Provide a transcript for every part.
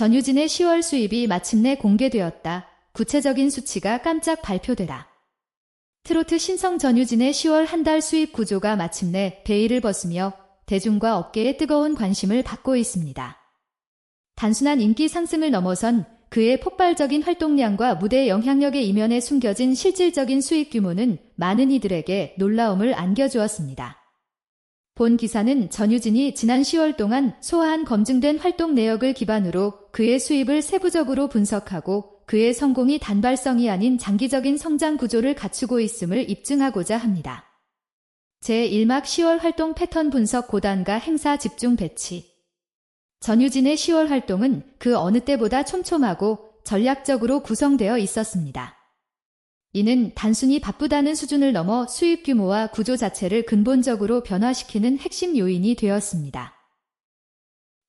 전유진의 10월 수입이 마침내 공개되었다. 구체적인 수치가 깜짝 발표되라. 트로트 신성 전유진의 10월 한 달 수입 구조가 마침내 베일을 벗으며 대중과 업계의 뜨거운 관심을 받고 있습니다. 단순한 인기 상승을 넘어선 그의 폭발적인 활동량과 무대 영향력의 이면에 숨겨진 실질적인 수익 규모는 많은 이들에게 놀라움을 안겨주었습니다. 본 기사는 전유진이 지난 10월 동안 소화한 검증된 활동 내역을 기반으로 그의 수입을 세부적으로 분석하고 그의 성공이 단발성이 아닌 장기적인 성장 구조를 갖추고 있음을 입증하고자 합니다. 제1막 10월 활동 패턴 분석 고단과 행사 집중 배치 전유진의 10월 활동은 그 어느 때보다 촘촘하고 전략적으로 구성되어 있었습니다. 이는 단순히 바쁘다는 수준을 넘어 수입 규모와 구조 자체를 근본적으로 변화시키는 핵심 요인이 되었습니다.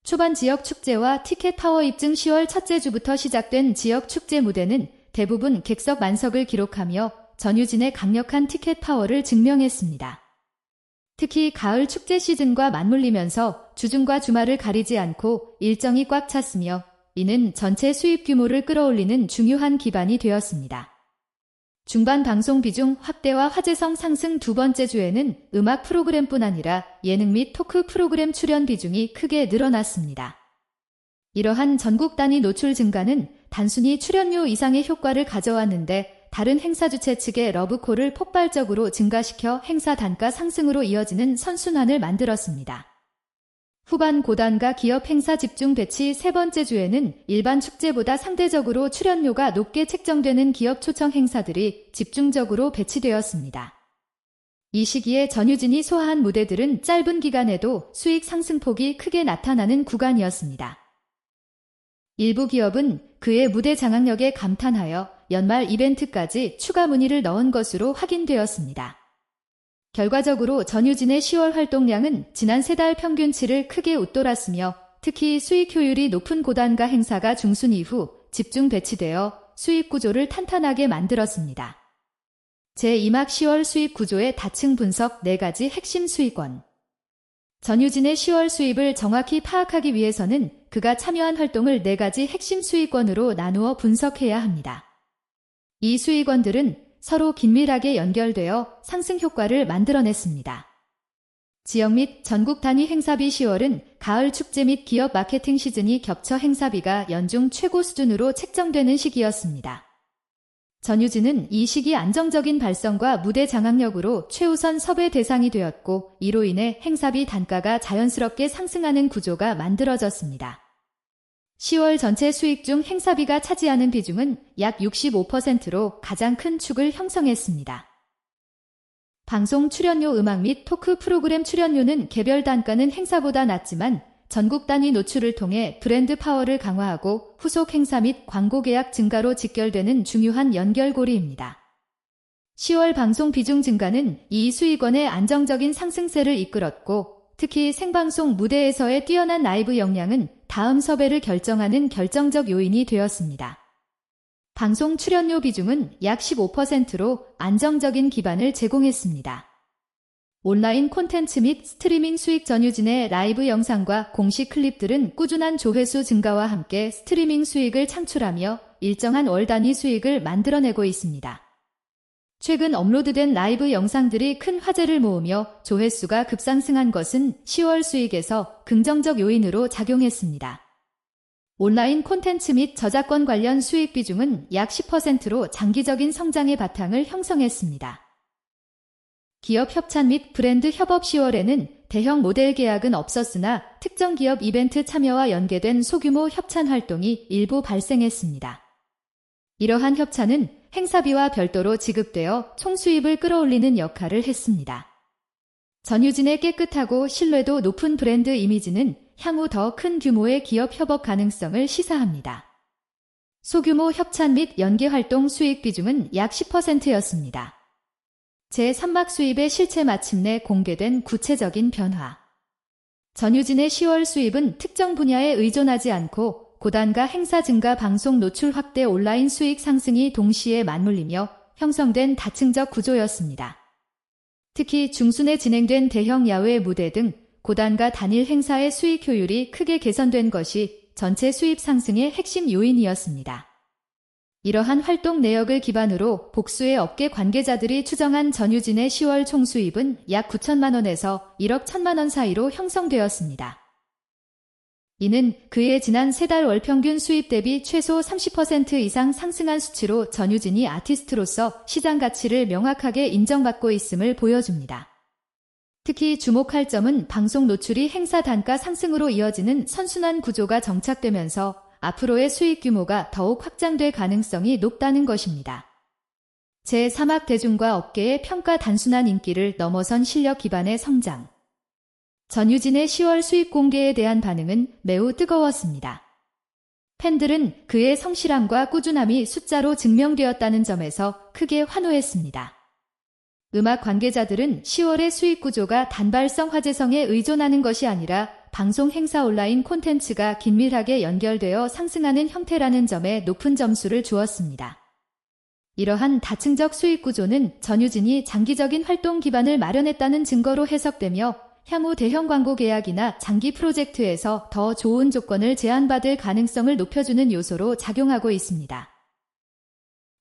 초반 지역 축제와 티켓 파워 입증 10월 첫째 주부터 시작된 지역 축제 무대는 대부분 객석 만석을 기록하며 전유진의 강력한 티켓 파워를 증명했습니다. 특히 가을 축제 시즌과 맞물리면서 주중과 주말을 가리지 않고 일정이 꽉 찼으며 이는 전체 수입 규모를 끌어올리는 중요한 기반이 되었습니다. 중반 방송 비중 확대와 화제성 상승 두 번째 주에는 음악 프로그램뿐 아니라 예능 및 토크 프로그램 출연 비중이 크게 늘어났습니다. 이러한 전국 단위 노출 증가는 단순히 출연료 이상의 효과를 가져왔는데 다른 행사 주최 측의 러브콜을 폭발적으로 증가시켜 행사 단가 상승으로 이어지는 선순환을 만들었습니다. 후반 고단과 기업 행사 집중 배치 세 번째 주에는 일반 축제보다 상대적으로 출연료가 높게 책정되는 기업 초청 행사들이 집중적으로 배치되었습니다. 이 시기에 전유진이 소화한 무대들은 짧은 기간에도 수익 상승폭이 크게 나타나는 구간이었습니다. 일부 기업은 그의 무대 장악력에 감탄하여 연말 이벤트까지 추가 문의를 넣은 것으로 확인되었습니다. 결과적으로 전유진의 10월 활동량은 지난 세 달 평균치를 크게 웃돌았으며 특히 수익 효율이 높은 고단가 행사가 중순 이후 집중 배치되어 수익 구조를 탄탄하게 만들었습니다. 제2막 10월 수익 구조의 다층 분석 4가지 핵심 수익원 전유진의 10월 수입을 정확히 파악하기 위해서는 그가 참여한 활동을 4가지 핵심 수익원으로 나누어 분석해야 합니다. 이 수익원들은 서로 긴밀하게 연결되어 상승 효과를 만들어냈습니다. 지역 및 전국 단위 행사비 10월은 가을 축제 및 기업 마케팅 시즌이 겹쳐 행사비가 연중 최고 수준으로 책정되는 시기였습니다. 전유진은 이 시기 안정적인 발성과 무대 장악력으로 최우선 섭외 대상이 되었고 이로 인해 행사비 단가가 자연스럽게 상승하는 구조가 만들어졌습니다. 10월 전체 수익 중 행사비가 차지하는 비중은 약 65%로 가장 큰 축을 형성했습니다. 방송 출연료 음악 및 토크 프로그램 출연료는 개별 단가는 행사보다 낮지만 전국 단위 노출을 통해 브랜드 파워를 강화하고 후속 행사 및 광고 계약 증가로 직결되는 중요한 연결고리입니다. 10월 방송 비중 증가는 이 수익원의 안정적인 상승세를 이끌었고 특히 생방송 무대에서의 뛰어난 라이브 역량은 다음 섭외를 결정하는 결정적 요인이 되었습니다. 방송 출연료 비중은 약 15%로 안정적인 기반을 제공했습니다. 온라인 콘텐츠 및 스트리밍 수익 전유진의 라이브 영상과 공식 클립들은 꾸준한 조회수 증가와 함께 스트리밍 수익을 창출하며 일정한 월 단위 수익을 만들어내고 있습니다. 최근 업로드된 라이브 영상들이 큰 화제를 모으며 조회수가 급상승한 것은 10월 수익에서 긍정적 요인으로 작용했습니다. 온라인 콘텐츠 및 저작권 관련 수익 비중은 약 10%로 장기적인 성장의 바탕을 형성했습니다. 기업 협찬 및 브랜드 협업 10월에는 대형 모델 계약은 없었으나 특정 기업 이벤트 참여와 연계된 소규모 협찬 활동이 일부 발생했습니다. 이러한 협찬은 행사비와 별도로 지급되어 총수입을 끌어올리는 역할을 했습니다. 전유진의 깨끗하고 신뢰도 높은 브랜드 이미지는 향후 더 큰 규모의 기업 협업 가능성을 시사합니다. 소규모 협찬 및 연계 활동 수익 비중은 약 10%였습니다. 제3막 수입의 실체 마침내 공개된 구체적인 변화. 전유진의 10월 수입은 특정 분야에 의존하지 않고 고단가 행사 증가 방송 노출 확대 온라인 수익 상승이 동시에 맞물리며 형성된 다층적 구조였습니다. 특히 중순에 진행된 대형 야외 무대 등 고단가 단일 행사의 수익 효율이 크게 개선된 것이 전체 수입 상승의 핵심 요인이었습니다. 이러한 활동 내역을 기반으로 복수의 업계 관계자들이 추정한 전유진의 10월 총 수입은 약 9천만 원에서 1억 1천만 원 사이로 형성되었습니다. 이는 그의 지난 세 달 월 평균 수입 대비 최소 30% 이상 상승한 수치로 전유진이 아티스트로서 시장 가치를 명확하게 인정받고 있음을 보여줍니다. 특히 주목할 점은 방송 노출이 행사 단가 상승으로 이어지는 선순환 구조가 정착되면서 앞으로의 수익 규모가 더욱 확장될 가능성이 높다는 것입니다. 제3학 대중과 업계의 평가 단순한 인기를 넘어선 실력 기반의 성장. 전유진의 10월 수입 공개에 대한 반응은 매우 뜨거웠습니다. 팬들은 그의 성실함과 꾸준함이 숫자로 증명되었다는 점에서 크게 환호했습니다. 음악 관계자들은 10월의 수익 구조가 단발성 화제성에 의존하는 것이 아니라 방송 행사 온라인 콘텐츠가 긴밀하게 연결되어 상승하는 형태라는 점에 높은 점수를 주었습니다. 이러한 다층적 수익 구조는 전유진이 장기적인 활동 기반을 마련했다는 증거로 해석되며 향후 대형 광고 계약이나 장기 프로젝트에서 더 좋은 조건을 제안받을 가능성을 높여주는 요소로 작용하고 있습니다.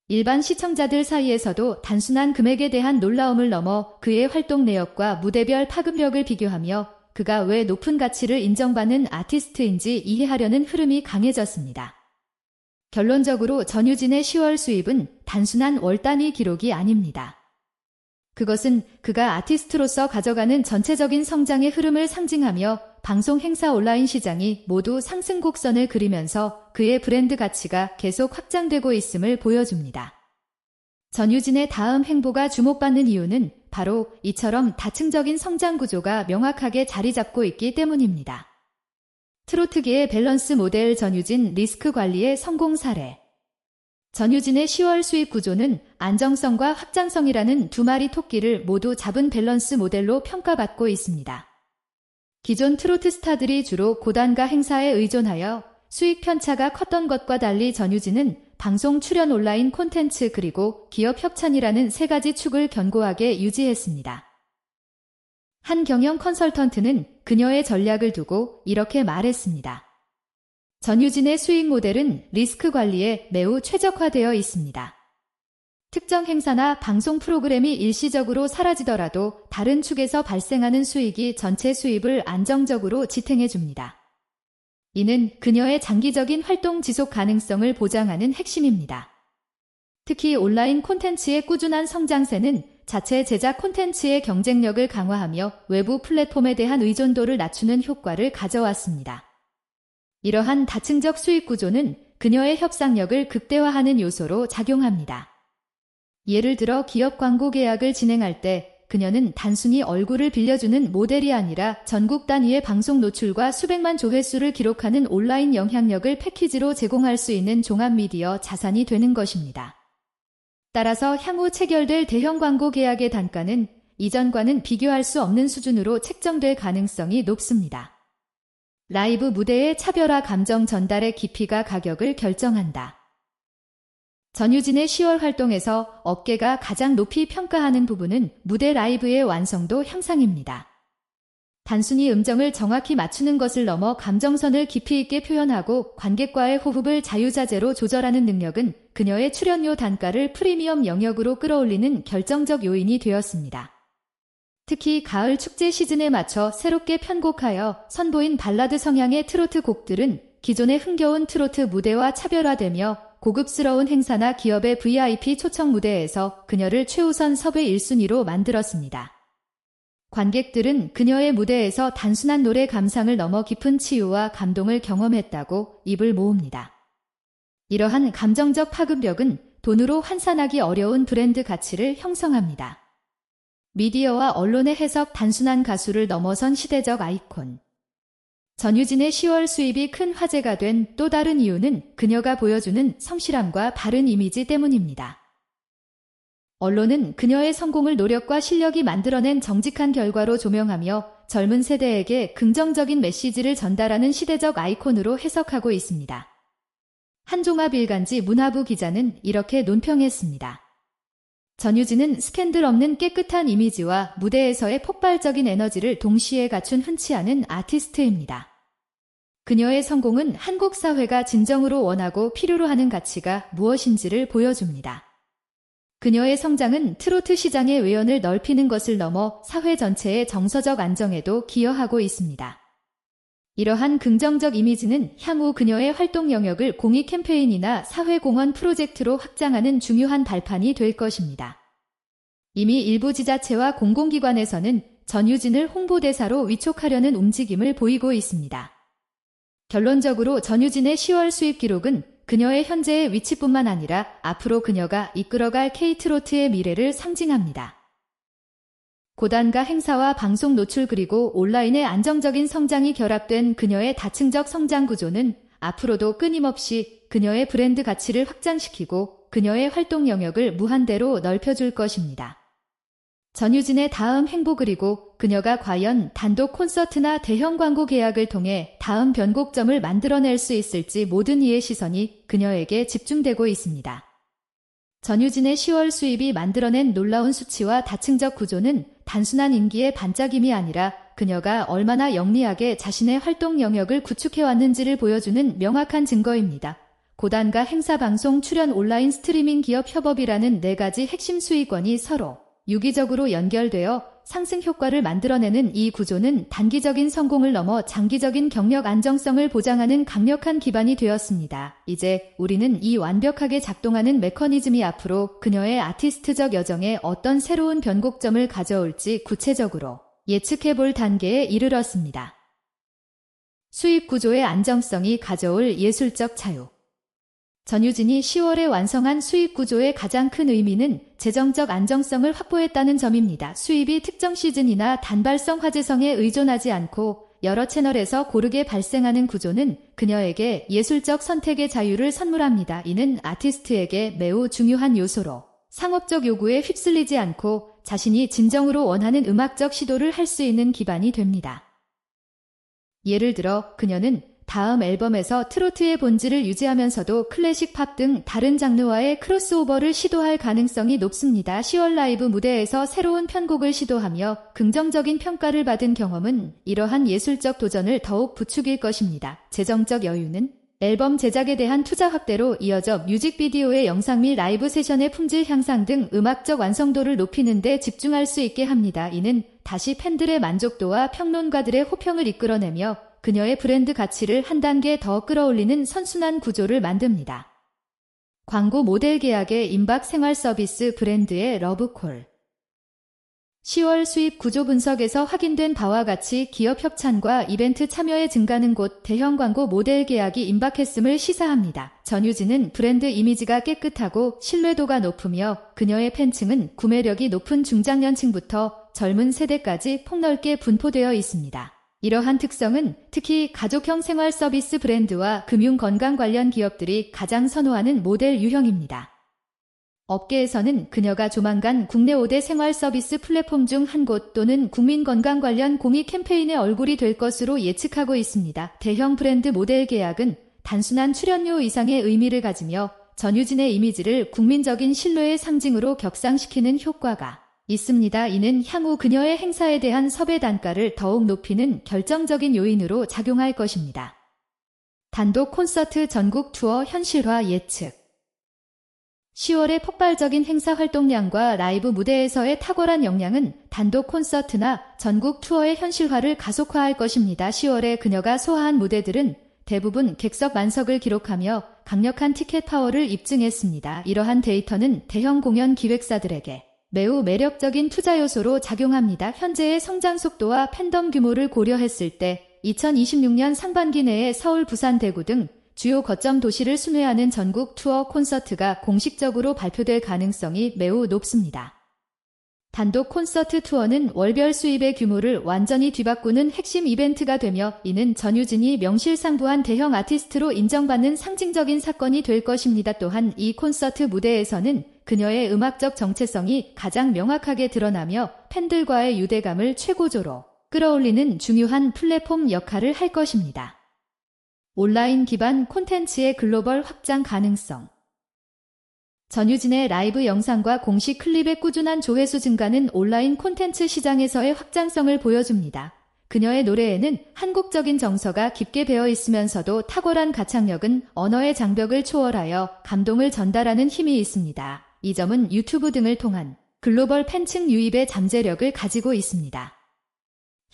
일반 시청자들 사이에서도 단순한 금액에 대한 놀라움을 넘어 그의 활동 내역과 무대별 파급력을 비교하며 그가 왜 높은 가치를 인정받는 아티스트인지 이해하려는 흐름이 강해졌습니다. 결론적으로 전유진의 10월 수입은 단순한 월 단위 기록이 아닙니다. 그것은 그가 아티스트로서 가져가는 전체적인 성장의 흐름을 상징하며 방송 행사 온라인 시장이 모두 상승 곡선을 그리면서 그의 브랜드 가치가 계속 확장되고 있음을 보여줍니다. 전유진의 다음 행보가 주목받는 이유는 바로 이처럼 다층적인 성장 구조가 명확하게 자리 잡고 있기 때문입니다. 트로트계의 밸런스 모델 전유진 리스크 관리의 성공 사례. 전유진의 10월 수입 구조는 안정성과 확장성이라는 두 마리 토끼를 모두 잡은 밸런스 모델로 평가받고 있습니다. 기존 트로트 스타들이 주로 고단가 행사에 의존하여 수익 편차가 컸던 것과 달리 전유진은 방송 출연 온라인 콘텐츠 그리고 기업 협찬이라는 세 가지 축을 견고하게 유지했습니다. 한 경영 컨설턴트는 그녀의 전략을 두고 이렇게 말했습니다. 전유진의 수익 모델은 리스크 관리에 매우 최적화되어 있습니다. 특정 행사나 방송 프로그램이 일시적으로 사라지더라도 다른 축에서 발생하는 수익이 전체 수입을 안정적으로 지탱해 줍니다. 이는 그녀의 장기적인 활동 지속 가능성을 보장하는 핵심입니다. 특히 온라인 콘텐츠의 꾸준한 성장세는 자체 제작 콘텐츠의 경쟁력을 강화하며 외부 플랫폼에 대한 의존도를 낮추는 효과를 가져왔습니다. 이러한 다층적 수익 구조는 그녀의 협상력을 극대화하는 요소로 작용합니다. 예를 들어 기업 광고 계약을 진행할 때 그녀는 단순히 얼굴을 빌려주는 모델이 아니라 전국 단위의 방송 노출과 수백만 조회수를 기록하는 온라인 영향력을 패키지로 제공할 수 있는 종합 미디어 자산이 되는 것입니다. 따라서 향후 체결될 대형 광고 계약의 단가는 이전과는 비교할 수 없는 수준으로 책정될 가능성이 높습니다. 라이브 무대의 차별화 감정 전달의 깊이가 가격을 결정한다. 전유진의 10월 활동에서 업계가 가장 높이 평가하는 부분은 무대 라이브의 완성도 향상입니다. 단순히 음정을 정확히 맞추는 것을 넘어 감정선을 깊이 있게 표현하고 관객과의 호흡을 자유자재로 조절하는 능력은 그녀의 출연료 단가를 프리미엄 영역으로 끌어올리는 결정적 요인이 되었습니다. 특히 가을 축제 시즌에 맞춰 새롭게 편곡하여 선보인 발라드 성향의 트로트 곡들은 기존의 흥겨운 트로트 무대와 차별화되며 고급스러운 행사나 기업의 VIP 초청 무대에서 그녀를 최우선 섭외 1순위로 만들었습니다. 관객들은 그녀의 무대에서 단순한 노래 감상을 넘어 깊은 치유와 감동을 경험했다고 입을 모읍니다. 이러한 감정적 파급력은 돈으로 환산하기 어려운 브랜드 가치를 형성합니다. 미디어와 언론의 해석 단순한 가수를 넘어선 시대적 아이콘. 전유진의 10월 수입이 큰 화제가 된 또 다른 이유는 그녀가 보여주는 성실함과 바른 이미지 때문입니다. 언론은 그녀의 성공을 노력과 실력이 만들어낸 정직한 결과로 조명하며 젊은 세대에게 긍정적인 메시지를 전달하는 시대적 아이콘으로 해석하고 있습니다. 한종합 일간지 문화부 기자는 이렇게 논평했습니다. 전유진은 스캔들 없는 깨끗한 이미지와 무대에서의 폭발적인 에너지를 동시에 갖춘 흔치 않은 아티스트입니다. 그녀의 성공은 한국 사회가 진정으로 원하고 필요로 하는 가치가 무엇인지를 보여줍니다. 그녀의 성장은 트로트 시장의 외연을 넓히는 것을 넘어 사회 전체의 정서적 안정에도 기여하고 있습니다. 이러한 긍정적 이미지는 향후 그녀의 활동 영역을 공익 캠페인이나 사회공헌 프로젝트로 확장하는 중요한 발판이 될 것입니다. 이미 일부 지자체와 공공기관에서는 전유진을 홍보대사로 위촉하려는 움직임을 보이고 있습니다. 결론적으로 전유진의 10월 수입 기록은 그녀의 현재의 위치뿐만 아니라 앞으로 그녀가 이끌어갈 K트로트의 미래를 상징합니다. 고단가 행사와 방송 노출 그리고 온라인의 안정적인 성장이 결합된 그녀의 다층적 성장 구조는 앞으로도 끊임없이 그녀의 브랜드 가치를 확장시키고 그녀의 활동 영역을 무한대로 넓혀줄 것입니다. 전유진의 다음 행보 그리고 그녀가 과연 단독 콘서트나 대형 광고 계약을 통해 다음 변곡점을 만들어낼 수 있을지 모든 이의 시선이 그녀에게 집중되고 있습니다. 전유진의 10월 수입이 만들어낸 놀라운 수치와 다층적 구조는 단순한 인기의 반짝임이 아니라 그녀가 얼마나 영리하게 자신의 활동 영역을 구축해왔는지를 보여주는 명확한 증거입니다. 고단가 행사 방송 출연 온라인 스트리밍 기업 협업이라는 네 가지 핵심 수익원이 서로 유기적으로 연결되어 상승 효과를 만들어내는 이 구조는 단기적인 성공을 넘어 장기적인 경력 안정성을 보장하는 강력한 기반이 되었습니다. 이제 우리는 이 완벽하게 작동하는 메커니즘이 앞으로 그녀의 아티스트적 여정에 어떤 새로운 변곡점을 가져올지 구체적으로 예측해 볼 단계에 이르렀습니다. 수입 구조의 안정성이 가져올 예술적 자유. 전유진이 10월에 완성한 수입 구조의 가장 큰 의미는 재정적 안정성을 확보했다는 점입니다. 수입이 특정 시즌이나 단발성 화제성에 의존하지 않고 여러 채널에서 고르게 발생하는 구조는 그녀에게 예술적 선택의 자유를 선물합니다. 이는 아티스트에게 매우 중요한 요소로 상업적 요구에 휩쓸리지 않고 자신이 진정으로 원하는 음악적 시도를 할 수 있는 기반이 됩니다. 예를 들어 그녀는 다음 앨범에서 트로트의 본질을 유지하면서도 클래식 팝 등 다른 장르와의 크로스오버를 시도할 가능성이 높습니다. 10월 라이브 무대에서 새로운 편곡을 시도하며 긍정적인 평가를 받은 경험은 이러한 예술적 도전을 더욱 부추길 것입니다. 재정적 여유는 앨범 제작에 대한 투자 확대로 이어져 뮤직비디오의 영상 및 라이브 세션의 품질 향상 등 음악적 완성도를 높이는 데 집중할 수 있게 합니다. 이는 다시 팬들의 만족도와 평론가들의 호평을 이끌어내며 그녀의 브랜드 가치를 한 단계 더 끌어올리는 선순환 구조를 만듭니다. 광고 모델 계약의 임박 생활 서비스 브랜드의 러브콜 10월 수입 구조 분석에서 확인된 바와 같이 기업 협찬과 이벤트 참여의 증가는 곧 대형 광고 모델 계약이 임박했음을 시사합니다. 전유진은 브랜드 이미지가 깨끗하고 신뢰도가 높으며 그녀의 팬층은 구매력이 높은 중장년층부터 젊은 세대까지 폭넓게 분포되어 있습니다. 이러한 특성은 특히 가족형 생활 서비스 브랜드와 금융 건강 관련 기업들이 가장 선호하는 모델 유형입니다. 업계에서는 그녀가 조만간 국내 5대 생활 서비스 플랫폼 중 한 곳 또는 국민 건강 관련 공익 캠페인의 얼굴이 될 것으로 예측하고 있습니다. 대형 브랜드 모델 계약은 단순한 출연료 이상의 의미를 가지며 전유진의 이미지를 국민적인 신뢰의 상징으로 격상시키는 효과가 있습니다. 이는 향후 그녀의 행사에 대한 섭외 단가를 더욱 높이는 결정적인 요인으로 작용할 것입니다. 단독 콘서트 전국 투어 현실화 예측 10월의 폭발적인 행사 활동량과 라이브 무대에서의 탁월한 역량은 단독 콘서트나 전국 투어의 현실화를 가속화할 것입니다. 10월에 그녀가 소화한 무대들은 대부분 객석 만석을 기록하며 강력한 티켓 파워를 입증했습니다. 이러한 데이터는 대형 공연 기획사들에게 매우 매력적인 투자 요소로 작용합니다. 현재의 성장 속도와 팬덤 규모를 고려했을 때 2026년 상반기 내에 서울, 부산, 대구 등 주요 거점 도시를 순회하는 전국 투어 콘서트가 공식적으로 발표될 가능성이 매우 높습니다. 단독 콘서트 투어는 월별 수입의 규모를 완전히 뒤바꾸는 핵심 이벤트가 되며 이는 전유진이 명실상부한 대형 아티스트로 인정받는 상징적인 사건이 될 것입니다. 또한 이 콘서트 무대에서는 그녀의 음악적 정체성이 가장 명확하게 드러나며 팬들과의 유대감을 최고조로 끌어올리는 중요한 플랫폼 역할을 할 것입니다. 온라인 기반 콘텐츠의 글로벌 확장 가능성 전유진의 라이브 영상과 공식 클립의 꾸준한 조회수 증가는 온라인 콘텐츠 시장에서의 확장성을 보여줍니다. 그녀의 노래에는 한국적인 정서가 깊게 배어 있으면서도 탁월한 가창력은 언어의 장벽을 초월하여 감동을 전달하는 힘이 있습니다. 이 점은 유튜브 등을 통한 글로벌 팬층 유입의 잠재력을 가지고 있습니다.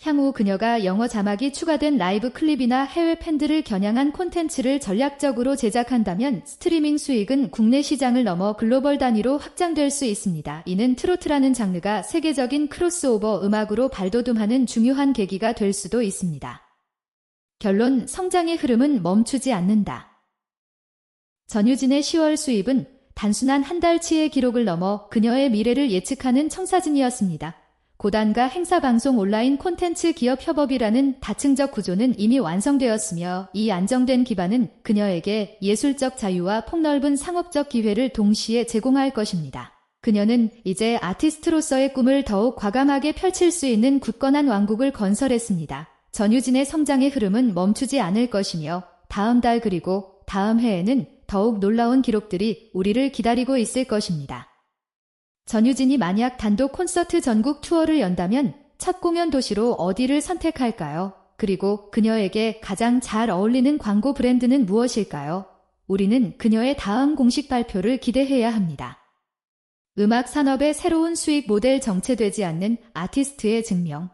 향후 그녀가 영어 자막이 추가된 라이브 클립이나 해외 팬들을 겨냥한 콘텐츠를 전략적으로 제작한다면 스트리밍 수익은 국내 시장을 넘어 글로벌 단위로 확장될 수 있습니다. 이는 트로트라는 장르가 세계적인 크로스오버 음악으로 발돋움하는 중요한 계기가 될 수도 있습니다. 결론 성장의 흐름은 멈추지 않는다. 전유진의 10월 수입은 단순한 한 달치의 기록을 넘어 그녀의 미래를 예측하는 청사진이었습니다. 고단과 행사방송 온라인 콘텐츠 기업 협업이라는 다층적 구조는 이미 완성되었으며 이 안정된 기반은 그녀에게 예술적 자유와 폭넓은 상업적 기회를 동시에 제공할 것입니다. 그녀는 이제 아티스트로서의 꿈을 더욱 과감하게 펼칠 수 있는 굳건한 왕국을 건설했습니다. 전유진의 성장의 흐름은 멈추지 않을 것이며 다음 달 그리고 다음 해에는 더욱 놀라운 기록들이 우리를 기다리고 있을 것입니다. 전유진이 만약 단독 콘서트 전국 투어를 연다면 첫 공연 도시로 어디를 선택할까요? 그리고 그녀에게 가장 잘 어울리는 광고 브랜드는 무엇일까요? 우리는 그녀의 다음 공식 발표를 기대해야 합니다. 음악 산업의 새로운 수익 모델 정체되지 않는 아티스트의 증명.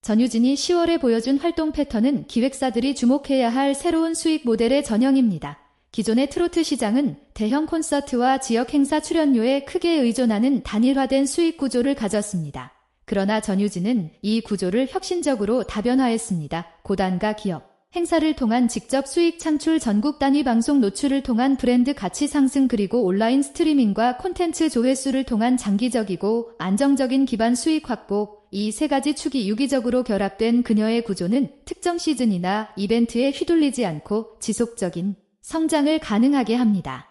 전유진이 10월에 보여준 활동 패턴은 기획사들이 주목해야 할 새로운 수익 모델의 전형입니다. 기존의 트로트 시장은 대형 콘서트와 지역 행사 출연료에 크게 의존하는 단일화된 수익 구조를 가졌습니다. 그러나 전유진은 이 구조를 혁신적으로 다변화했습니다. 고단가 기업, 행사를 통한 직접 수익 창출 전국 단위 방송 노출을 통한 브랜드 가치 상승 그리고 온라인 스트리밍과 콘텐츠 조회수를 통한 장기적이고 안정적인 기반 수익 확보 이 세 가지 축이 유기적으로 결합된 그녀의 구조는 특정 시즌이나 이벤트에 휘둘리지 않고 지속적인 성장을 가능하게 합니다.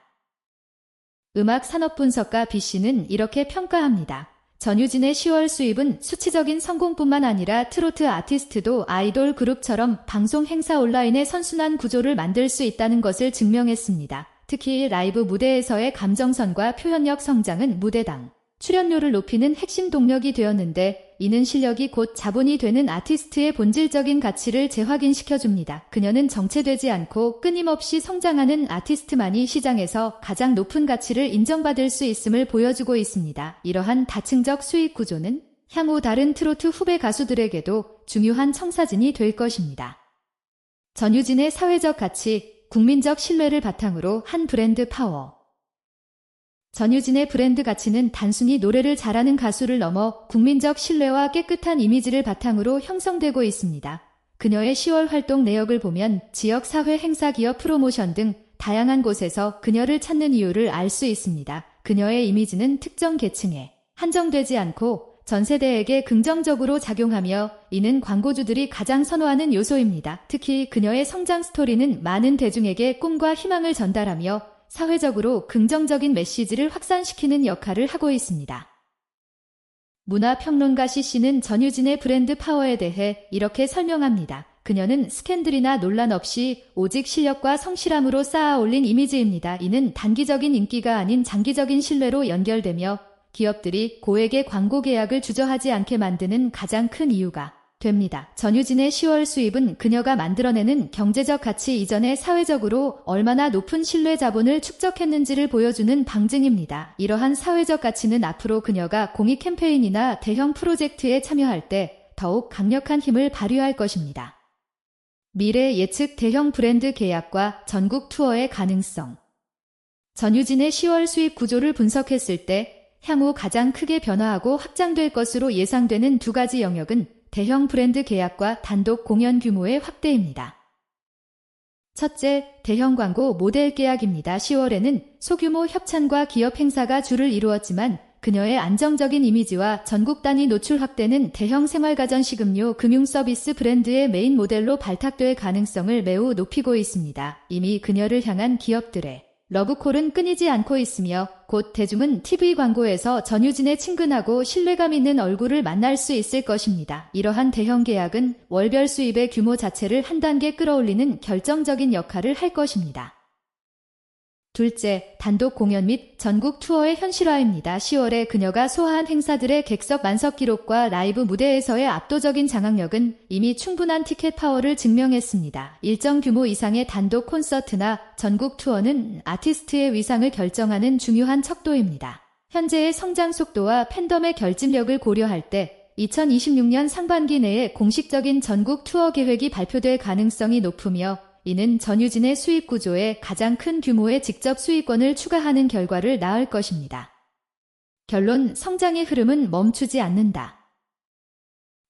음악 산업 분석가 B씨는 이렇게 평가합니다. 전유진의 10월 수입은 수치적인 성공뿐만 아니라 트로트 아티스트도 아이돌 그룹처럼 방송 행사 온라인의 선순환 구조를 만들 수 있다는 것을 증명했습니다. 특히 라이브 무대에서의 감정선과 표현력 성장은 무대당 출연료를 높이는 핵심 동력이 되었는데 이는 실력이 곧 자본이 되는 아티스트의 본질적인 가치를 재확인시켜줍니다. 그녀는 정체되지 않고 끊임없이 성장하는 아티스트만이 시장에서 가장 높은 가치를 인정받을 수 있음을 보여주고 있습니다. 이러한 다층적 수익 구조는 향후 다른 트로트 후배 가수들에게도 중요한 청사진이 될 것입니다. 전유진의 사회적 가치, 국민적 신뢰를 바탕으로 한 브랜드 파워. 전유진의 브랜드 가치는 단순히 노래를 잘하는 가수를 넘어 국민적 신뢰와 깨끗한 이미지를 바탕으로 형성되고 있습니다. 그녀의 10월 활동 내역을 보면 지역 사회 행사 기업 프로모션 등 다양한 곳에서 그녀를 찾는 이유를 알 수 있습니다. 그녀의 이미지는 특정 계층에 한정되지 않고 전 세대에게 긍정적으로 작용하며 이는 광고주들이 가장 선호하는 요소입니다. 특히 그녀의 성장 스토리는 많은 대중에게 꿈과 희망을 전달하며 사회적으로 긍정적인 메시지를 확산시키는 역할을 하고 있습니다. 문화평론가 CC는 전유진의 브랜드 파워에 대해 이렇게 설명합니다. 그녀는 스캔들이나 논란 없이 오직 실력과 성실함으로 쌓아 올린 이미지입니다. 이는 단기적인 인기가 아닌 장기적인 신뢰로 연결되며 기업들이 고액의 광고 계약을 주저하지 않게 만드는 가장 큰 이유가 됩니다. 전유진의 10월 수입은 그녀가 만들어내는 경제적 가치 이전에 사회적으로 얼마나 높은 신뢰 자본을 축적했는지를 보여주는 방증입니다. 이러한 사회적 가치는 앞으로 그녀가 공익 캠페인이나 대형 프로젝트에 참여할 때 더욱 강력한 힘을 발휘할 것입니다. 미래 예측 대형 브랜드 계약과 전국 투어의 가능성. 전유진의 10월 수입 구조를 분석했을 때 향후 가장 크게 변화하고 확장될 것으로 예상되는 두 가지 영역은 대형 브랜드 계약과 단독 공연 규모의 확대입니다. 첫째, 대형 광고 모델 계약입니다. 10월에는 소규모 협찬과 기업 행사가 주를 이루었지만 그녀의 안정적인 이미지와 전국 단위 노출 확대는 대형 생활가전 식음료 금융 서비스 브랜드의 메인 모델로 발탁될 가능성을 매우 높이고 있습니다. 이미 그녀를 향한 기업들의 러브콜은 끊이지 않고 있으며 곧 대중은 TV 광고에서 전유진의 친근하고 신뢰감 있는 얼굴을 만날 수 있을 것입니다. 이러한 대형 계약은 월별 수입의 규모 자체를 한 단계 끌어올리는 결정적인 역할을 할 것입니다. 둘째, 단독 공연 및 전국 투어의 현실화입니다. 10월에 그녀가 소화한 행사들의 객석 만석 기록과 라이브 무대에서의 압도적인 장악력은 이미 충분한 티켓 파워를 증명했습니다. 일정 규모 이상의 단독 콘서트나 전국 투어는 아티스트의 위상을 결정하는 중요한 척도입니다. 현재의 성장 속도와 팬덤의 결집력을 고려할 때 2026년 상반기 내에 공식적인 전국 투어 계획이 발표될 가능성이 높으며 이는 전유진의 수입 구조에 가장 큰 규모의 직접 수익권을 추가하는 결과를 낳을 것입니다. 결론 성장의 흐름은 멈추지 않는다.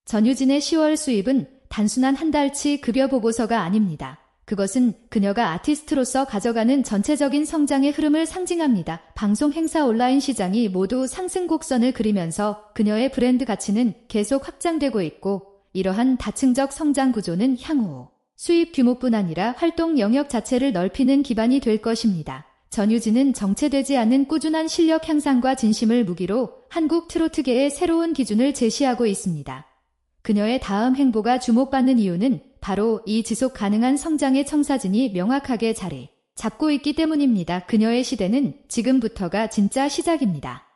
전유진의 10월 수입은 단순한 한 달치 급여 보고서가 아닙니다. 그것은 그녀가 아티스트로서 가져가는 전체적인 성장의 흐름을 상징합니다. 방송 행사 온라인 시장이 모두 상승 곡선을 그리면서 그녀의 브랜드 가치는 계속 확장되고 있고 이러한 다층적 성장 구조는 향후 수입 규모뿐 아니라 활동 영역 자체를 넓히는 기반이 될 것입니다. 전유진은 정체되지 않는 꾸준한 실력 향상과 진심을 무기로 한국 트로트계의 새로운 기준을 제시하고 있습니다. 그녀의 다음 행보가 주목받는 이유는 바로 이 지속 가능한 성장의 청사진이 명확하게 자리 잡고 있기 때문입니다. 그녀의 시대는 지금부터가 진짜 시작입니다.